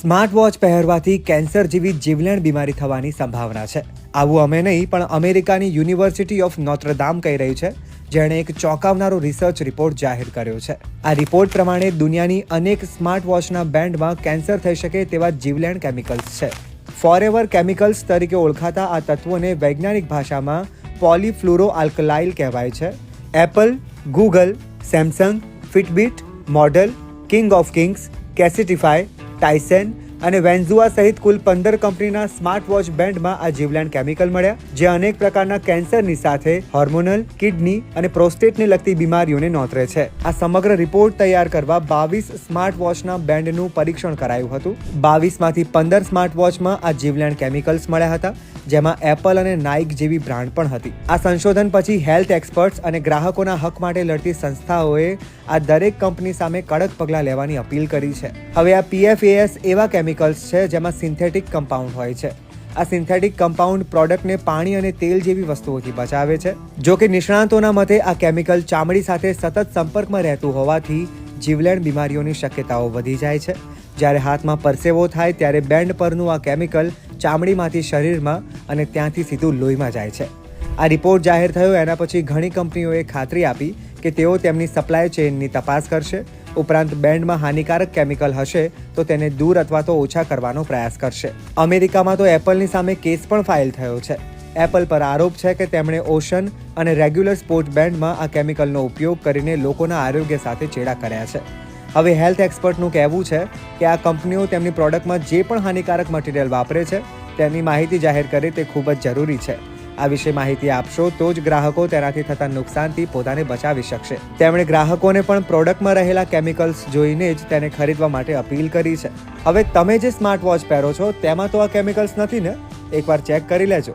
Smart watch પહેરવાથી cancer જેવી જીવલેણ બીમારી થવાની સંભાવના છે. આવું અમે નહીં, પણ અમેરિકાની યુનિવર્સિટી ઓફ નોત્રદામ કહી રહ્યું છે, જેણે એક ચોંકાવનારો રિસર્ચ રિપોર્ટ જાહેર કર્યો છે. આ રિપોર્ટ પ્રમાણે દુનિયાની અનેક સ્માર્ટ વોચના બેન્ડમાં કેન્સર થઈ શકે તેવા જીવલેણ કેમિકલ્સ છે. ફોરેવર કેમિકલ્સ તરીકે ઓળખાતા આ તત્વોને વૈજ્ઞાનિક ભાષામાં પોલીફ્લુરો આલ્કલાઇલ કહેવાય છે. Apple, Google, Samsung, Fitbit, model, King of Kings, Casetify টাইসেন અને વેન્ઝુઆ સહિત કુલ પંદર કંપનીના સ્માર્ટ વોચ બેન્ડમાં આ જીવલેણ કેમિકલ મળ્યા, જે અનેક પ્રકારના કેન્સરની સાથે હોર્મોનલ કિડની અને પ્રોસ્ટેટને લગતી બીમારીઓને નોતરે છે. આ સમગ્ર રિપોર્ટ તૈયાર કરવા બાવીસ સ્માર્ટ વોચના બેન્ડનું પરીક્ષણ કરાયું હતું. બાવીસમાંથી પંદર સ્માર્ટ વોચમાં આ જીવલેણ કેમિકલ્સ મળ્યા હતા, જેમાં એપલ અને નાઇક જેવી બ્રાન્ડ પણ હતી. આ સંશોધન પછી હેલ્થ એક્સપર્ટ્સ અને ગ્રાહકોના હક માટે લડતી સંસ્થાઓએ આ દરેક કંપની સામે કડક પગલાં લેવાની અપીલ કરી છે. હવે આ પીએફએએસ એવા કેમિકલ્સ છે, જેમાં સિન્થેટિક કમ્પાઉન્ડ હોય છે. આ સિન્થેટિક કમ્પાઉન્ડ પ્રોડક્ટને પાણી અને તેલ જેવી વસ્તુઓથી બચાવે છે. જો કે નિષ્ણાંતોના મતે, આ કેમિકલ ચામડી સાથે સતત સંપર્કમાં રહેતું હોવાથી જીવલેણ બીમારીઓની શક્યતાઓ વધી જાય છે. જ્યારે હાથમાં પરસેવો થાય, ત્યારે બેન્ડ પરનું આ કેમિકલ ચામડીમાંથી શરીરમાં અને ત્યાંથી સીધું લોહીમાં જાય છે. આ રિપોર્ટ જાહેર થયો, એના પછી ઘણી કંપનીઓએ ખાતરી આપી કે તેઓ તેમની સપ્લાય ચેઇનની તપાસ કરશે. ઉપરાંત બેન્ડમાં હાનિકારક કેમિકલ હશે, તો તેને દૂર અથવા તો ઓછા કરવાનો પ્રયાસ કરશે. અમેરિકામાં તો એપલની સામે કેસ પણ ફાઇલ થયો છે. એપલ પર આરોપ છે કે તેમણે ઓશન અને રેગ્યુલર સ્પોર્ટ બેન્ડમાં આ કેમિકલનો ઉપયોગ કરીને લોકોના આરોગ્ય સાથે ચેડા કર્યા છે. હવે હેલ્થ એક્સપર્ટનું કહેવું છે કે આ કંપનીઓ તેમની પ્રોડક્ટમાં જે પણ હાનિકારક મટીરિયલ વાપરે છે, તેની માહિતી જાહેર કરે તે ખૂબ જ જરૂરી છે. આ વિશે માહિતી આપશો તો જ ગ્રાહકો તેનાથી થતા નુકસાનથી પોતાને બચાવી શકશે. તેમણે ગ્રાહકોને પણ પ્રોડક્ટમાં રહેલા કેમિકલ્સ જોઈને જ તેને ખરીદવા માટે અપીલ કરી છે. હવે તમે જે સ્માર્ટ વોચ પહેરો છો, તેમાં તો આ કેમિકલ્સ નથી ને? એકવાર ચેક કરી લેજો.